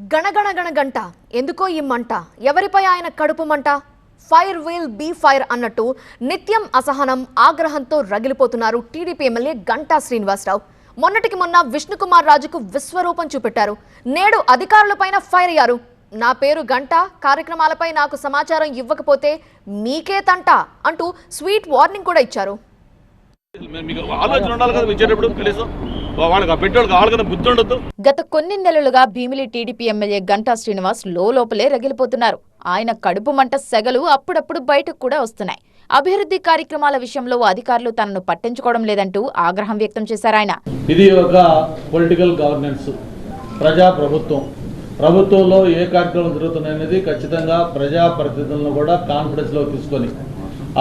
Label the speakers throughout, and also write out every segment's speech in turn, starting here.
Speaker 1: గణగణ గణ గంట ఎందుకో ఈ మంట? ఎవరిపై ఆయన కడుపు మంట? ఫైర్ విల్ బీ ఫైర్ అన్నట్టు నిత్యం అసహనం ఆగ్రహంతో రగిలిపోతున్నారు టీడీపీ ఎమ్మెల్యే గంటా శ్రీనివాసరావు. మొన్నటికి మొన్న విష్ణుకుమార్ రాజుకు విశ్వరూపం చూపెట్టారు. నేడు అధికారులపైన ఫైర్ అయ్యారు. నా పేరు గంట కార్యక్రమాలపై నాకు సమాచారం ఇవ్వకపోతే మీకే తంట అంటూ స్వీట్ వార్నింగ్ కూడా ఇచ్చారు.
Speaker 2: ఆలోచన ఉండాలి కదా వాళ్ళకి ఆ పెట్టేవాళ్ళకి వాళ్ళకన్నా బుద్ధి ఉండొద్దు.
Speaker 3: గత కొన్ని నెలలుగా భీమిలి టీడీపీ ఎమ్మెల్యే గంటా శ్రీనివాస్ లోపలే రగిలిపోతున్నారు. ఆయన కడుపు మంట సెగలు అప్పుడప్పుడు బయటకు కూడా వస్తున్నాయి. అభివృద్ధి కార్యక్రమాల విషయంలో అధికారులు తనను పట్టించుకోవడం లేదంటూ ఆగ్రహం వ్యక్తం చేశారు ఆయన.
Speaker 4: ఇది ఒక పొలిటికల్ గవర్నెన్స్ ప్రజా ప్రభుత్వం ప్రభుత్వంలో ఏ కార్యక్రమం జరుగుతున్నాయనేది ఖచ్చితంగా ప్రజా ప్రతినిధులను కూడా కాన్ఫిడెన్స్లో తీసుకొని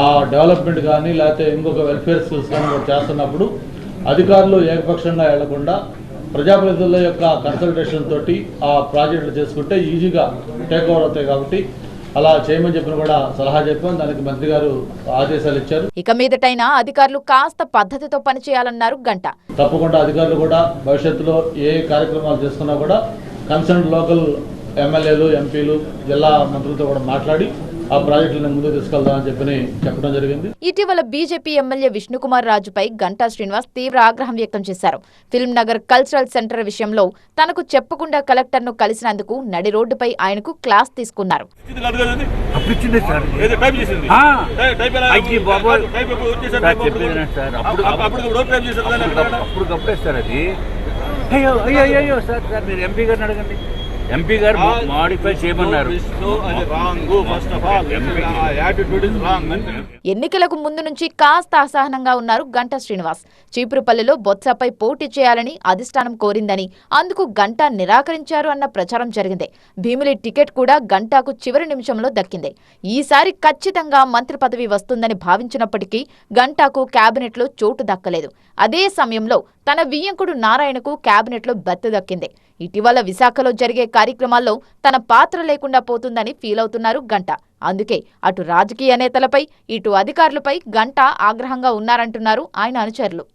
Speaker 4: ఆ డెవలప్మెంట్ కానీ లేకపోతే ఇంకొక వెల్ఫేర్ స్కిల్స్ కానీ చేస్తున్నప్పుడు అధికారులు ఏకపక్షంగా వెళ్ళకుండా ప్రజాప్రతినిధుల యొక్క కన్సల్టేషన్ తోటి ఆ ప్రాజెక్టులు చేసుకుంటే ఈజీగా టేక్ ఓవర్ అవుతాయి కాబట్టి అలా చేయమని చెప్పిన కూడా సలహా చెప్పాం. దానికి మంత్రి గారు ఆదేశాలు ఇచ్చారు.
Speaker 3: ఇక మీదటైనా అధికారులు కాస్త పద్ధతితో పనిచేయాలన్నారు గంట.
Speaker 4: తప్పకుండా అధికారులు కూడా భవిష్యత్తులో ఏ కార్యక్రమాలు చేసుకున్నా కూడా కన్సర్న్ లోకల్ ఎమ్మెల్యేలు ఎంపీలు జిల్లా మంత్రులతో కూడా మాట్లాడి ఆ ప్రాజెక్టులను ముందుకు తీసుకెళ్దామని చెప్పని చెప్పడం జరిగింది.
Speaker 3: ఇటీవల బీజేపీ ఎమ్మెల్యే విష్ణుకుమార్ రాజుపై గంటా శ్రీనివాస్ తీవ్ర ఆగ్రహం వ్యక్తం చేశారు. ఫిల్మ్ నగర్ కల్చరల్ సెంటర్ విషయంలో తనకు చెప్పకుండా కలెక్టర్ను కలిసినందుకు నడి రోడ్డుపై ఆయనకు క్లాస్ తీసుకున్నారు.
Speaker 5: అయ్యో అయ్యో, అయ్యో సార్ సార్ మీరు ఎంపీ గారిని అడగండి. ఎంపీ గారు మాడిఫై చేయమన్నారు.
Speaker 2: విష్ణు అది wrong first of all attitude is wrong అంటే
Speaker 3: ఎన్నికలకు ముందు నుంచి కాస్త అసహనంగా ఉన్నారు గంటా శ్రీనివాస్. చీపురుపల్లిలో బొత్సపై పోటీ చేయాలని అధిష్టానం కోరిందని అందుకు గంటా నిరాకరించారు అన్న ప్రచారం జరిగింది. భీమిలి టికెట్ కూడా గంటాకు చివరి నిమిషంలో దక్కింది. ఈసారి ఖచ్చితంగా మంత్రి పదవి వస్తుందని భావించినప్పటికీ గంటాకు కేబినెట్లో చోటు దక్కలేదు. అదే సమయంలో తన వియ్యంకుడు నారాయణకు కేబినెట్లో బెత్తు దక్కింది. ఇటీవల విశాఖలో జరిగే కార్యక్రమాల్లో తన పాత్ర లేకుండా పోతుందని ఫీల్ అవుతున్నారు గంట. అందుకే అటు రాజకీయ నేతలపై ఇటు అధికారులపై గంట ఆగ్రహంగా ఉన్నారంటున్నారు ఆయన అనుచరులు.